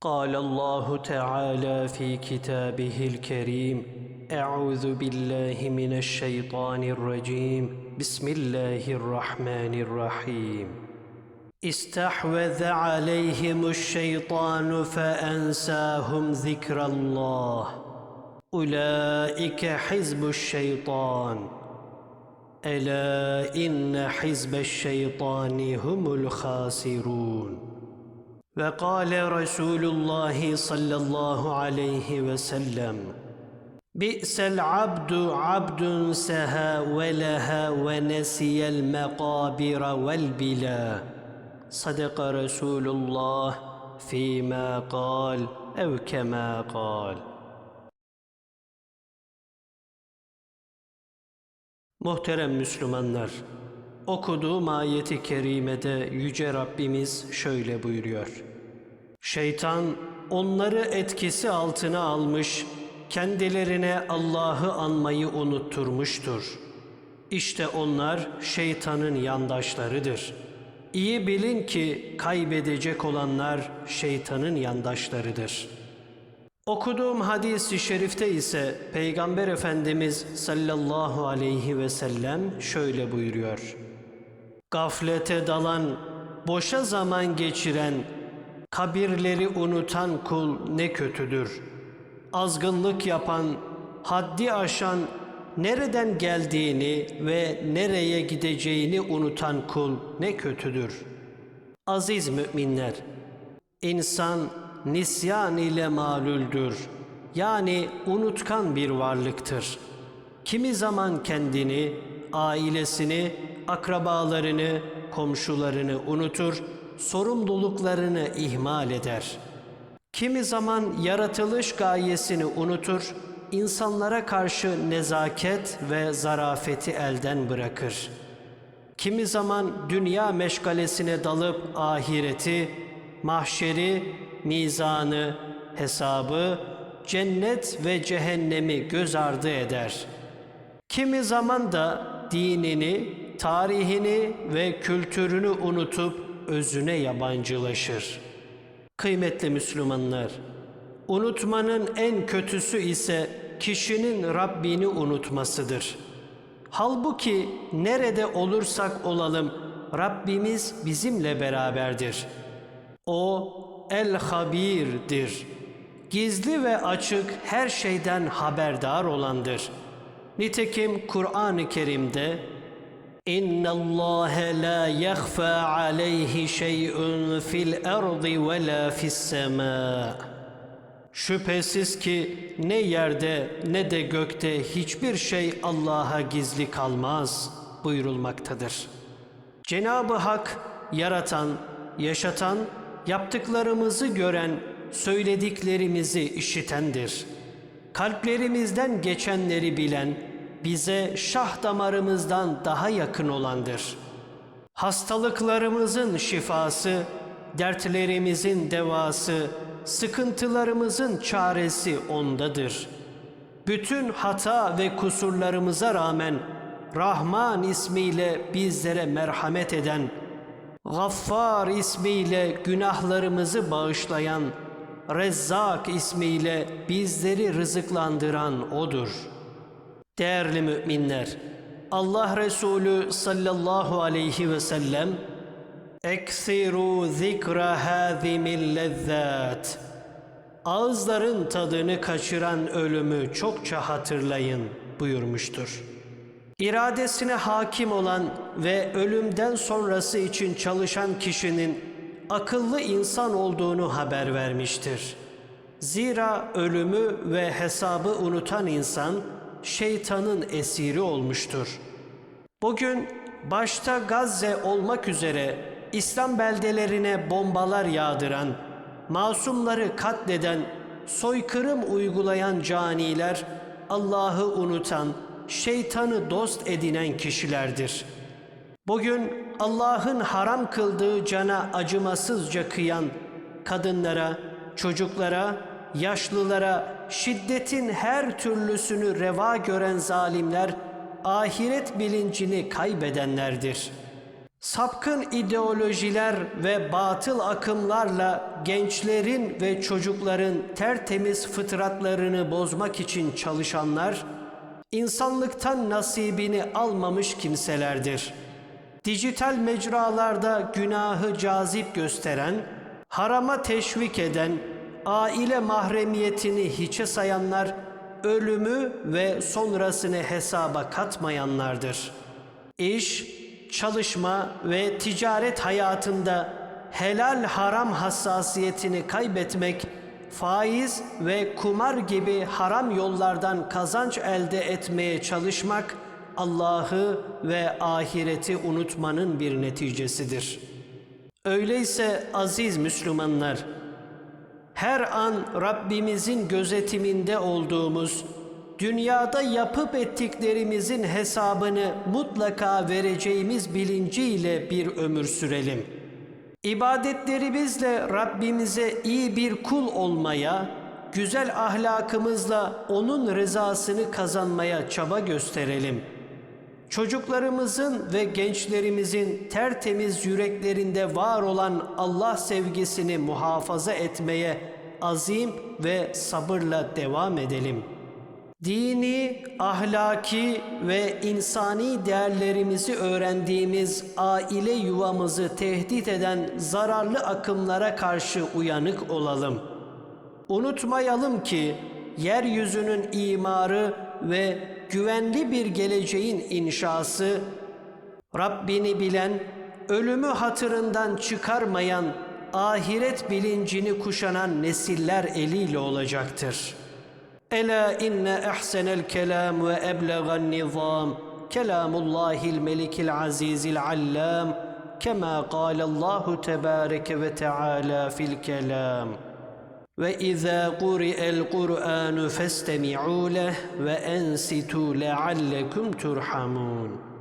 قال الله تعالى في كتابه الكريم أعوذ بالله من الشيطان الرجيم. بسم الله الرحمن الرحيم. استحوذ عليهم الشيطان فأنساهم ذكر الله. أولئك حزب الشيطان. ألا إن حزب الشيطان هم الخاسرون. وقال رسول الله صلى الله عليه وسلم بئس العبد عبد سهى ولها ونسي المقابر والبلا صدق رسول الله فيما قال او كما قال Muhterem Müslümanlar, okuduğum ayeti kerimede Yüce Rabbimiz şöyle buyuruyor. Şeytan onları etkisi altına almış, kendilerine Allah'ı anmayı unutturmuştur. İşte onlar şeytanın yandaşlarıdır. İyi bilin ki kaybedecek olanlar şeytanın yandaşlarıdır.'' Okuduğum hadis-i şerifte ise Peygamber Efendimiz sallallahu aleyhi ve sellem şöyle buyuruyor. Gaflete dalan, boşa zaman geçiren, kabirleri unutan kul ne kötüdür. Azgınlık yapan, haddi aşan, nereden geldiğini ve nereye gideceğini unutan kul ne kötüdür. Aziz müminler, insan nisyan ile malüldür. Yani unutkan bir varlıktır. Kimi zaman kendini, ailesini, akrabalarını, komşularını unutur, sorumluluklarını ihmal eder. Kimi zaman yaratılış gayesini unutur, insanlara karşı nezaket ve zarafeti elden bırakır. Kimi zaman dünya meşgalesine dalıp ahireti, mahşeri, mizanı, hesabı, cennet ve cehennemi göz ardı eder. Kimi zaman da dinini, tarihini ve kültürünü unutup özüne yabancılaşır. Kıymetli Müslümanlar, unutmanın en kötüsü ise kişinin Rabbini unutmasıdır. Halbuki nerede olursak olalım Rabbimiz bizimle beraberdir. O el-habirdir. Gizli ve açık her şeyden haberdar olandır. Nitekim Kur'an-ı Kerim'de Allah la yakhfa aleyhi şey'un fil ardı ve la fis sema. Şüphesiz ki ne yerde ne de gökte hiçbir şey Allah'a gizli kalmaz buyurulmaktadır. Cenab-ı Hak yaratan, yaşatan yaptıklarımızı gören, söylediklerimizi işitendir. Kalplerimizden geçenleri bilen, bize şah damarımızdan daha yakın olandır. Hastalıklarımızın şifası, dertlerimizin devası, sıkıntılarımızın çaresi ondadır. Bütün hata ve kusurlarımıza rağmen Rahman ismiyle bizlere merhamet eden, Gaffar ismiyle günahlarımızı bağışlayan, Rezzak ismiyle bizleri rızıklandıran O'dur. Değerli müminler, Allah Resulü sallallahu aleyhi ve sellem Eksiru zikra hâzimil lezzât Ağızların tadını kaçıran ölümü çokça hatırlayın buyurmuştur. İradesine hakim olan ve ölümden sonrası için çalışan kişinin akıllı insan olduğunu haber vermiştir. Zira ölümü ve hesabı unutan insan şeytanın esiri olmuştur. Bugün başta Gazze olmak üzere İslam beldelerine bombalar yağdıran, masumları katleden, soykırım uygulayan caniler Allah'ı unutan, şeytanı dost edinen kişilerdir. Bugün Allah'ın haram kıldığı cana acımasızca kıyan kadınlara, çocuklara, yaşlılara şiddetin her türlüsünü reva gören zalimler ahiret bilincini kaybedenlerdir. Sapkın ideolojiler ve batıl akımlarla gençlerin ve çocukların tertemiz fıtratlarını bozmak için çalışanlar, insanlıktan nasibini almamış kimselerdir. Dijital mecralarda günahı cazip gösteren, harama teşvik eden, aile mahremiyetini hiçe sayanlar, ölümü ve sonrasını hesaba katmayanlardır. İş, çalışma ve ticaret hayatında helal haram hassasiyetini kaybetmek, faiz ve kumar gibi haram yollardan kazanç elde etmeye çalışmak, Allah'ı ve ahireti unutmanın bir neticesidir. Öyleyse aziz Müslümanlar, her an Rabbimizin gözetiminde olduğumuz, dünyada yapıp ettiklerimizin hesabını mutlaka vereceğimiz bilinciyle bir ömür sürelim. İbadetlerimizle Rabbimize iyi bir kul olmaya, güzel ahlakımızla O'nun rızasını kazanmaya çaba gösterelim. Çocuklarımızın ve gençlerimizin tertemiz yüreklerinde var olan Allah sevgisini muhafaza etmeye azim ve sabırla devam edelim. Dini, ahlaki ve insani değerlerimizi öğrendiğimiz aile yuvamızı tehdit eden zararlı akımlara karşı uyanık olalım. Unutmayalım ki yeryüzünün imarı ve güvenli bir geleceğin inşası Rabbini bilen, ölümü hatırından çıkarmayan, ahiret bilincini kuşanan nesiller eliyle olacaktır. Ela inne ahsenel kelam ve eblegan nizam kelamullahil melikil azizil allam kema Allahu tebareke ve teala fil kelam. وإذا قرئ القرآن فاستمعوا له وأنصتوا لعلكم ترحمون